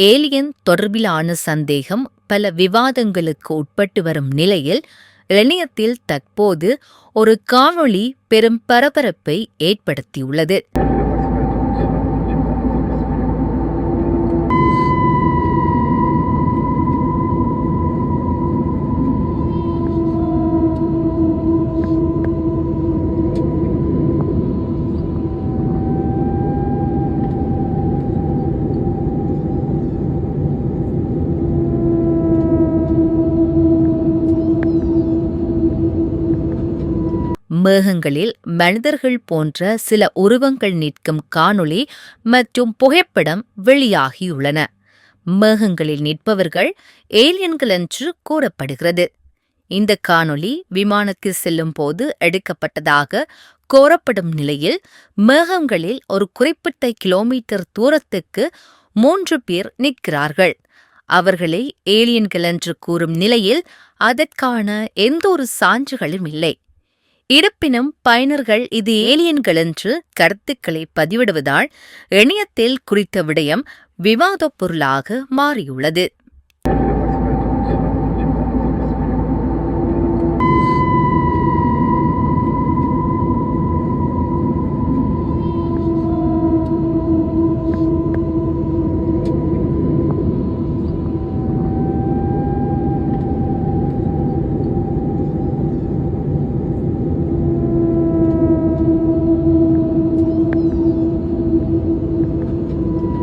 Alien தொடர்பிலான சந்தேகம் பல விவாதங்களுக்கு உட்பட்டு வரும் நிலையில் இணையத்தில் தற்போது ஒரு காணொளி பெரும் பரபரப்பை ஏற்படுத்தியுள்ளது. மேகங்களில் மனிதர்கள் போன்ற சில உருவங்கள் நிற்கும் காணொளி மற்றும் புகைப்படம் வெளியாகியுள்ளன. மேகங்களில் நிற்பவர்கள் ஏலியன்கள் என்று கூறப்படுகிறது. இந்த காணொளி விமானத்தில் செல்லும் போது எடுக்கப்பட்டதாக கோரப்படும் நிலையில் மேகங்களில் ஒரு குறிப்பிட்ட கிலோமீட்டர் தூரத்துக்கு மூன்று பேர் நிற்கிறார்கள். அவர்களை ஏலியன்கள் என்று கூறும் நிலையில் அதற்கான எந்தொரு சான்றுகளும் இல்லை. இருப்பினும் பயனர்கள் இது ஏலியன்கள் என்று கருத்துக்களை பதிவிடுவதால் இணையத்தில் குறித்த விடயம் விவாதப் பொருளாக மாறியுள்ளது.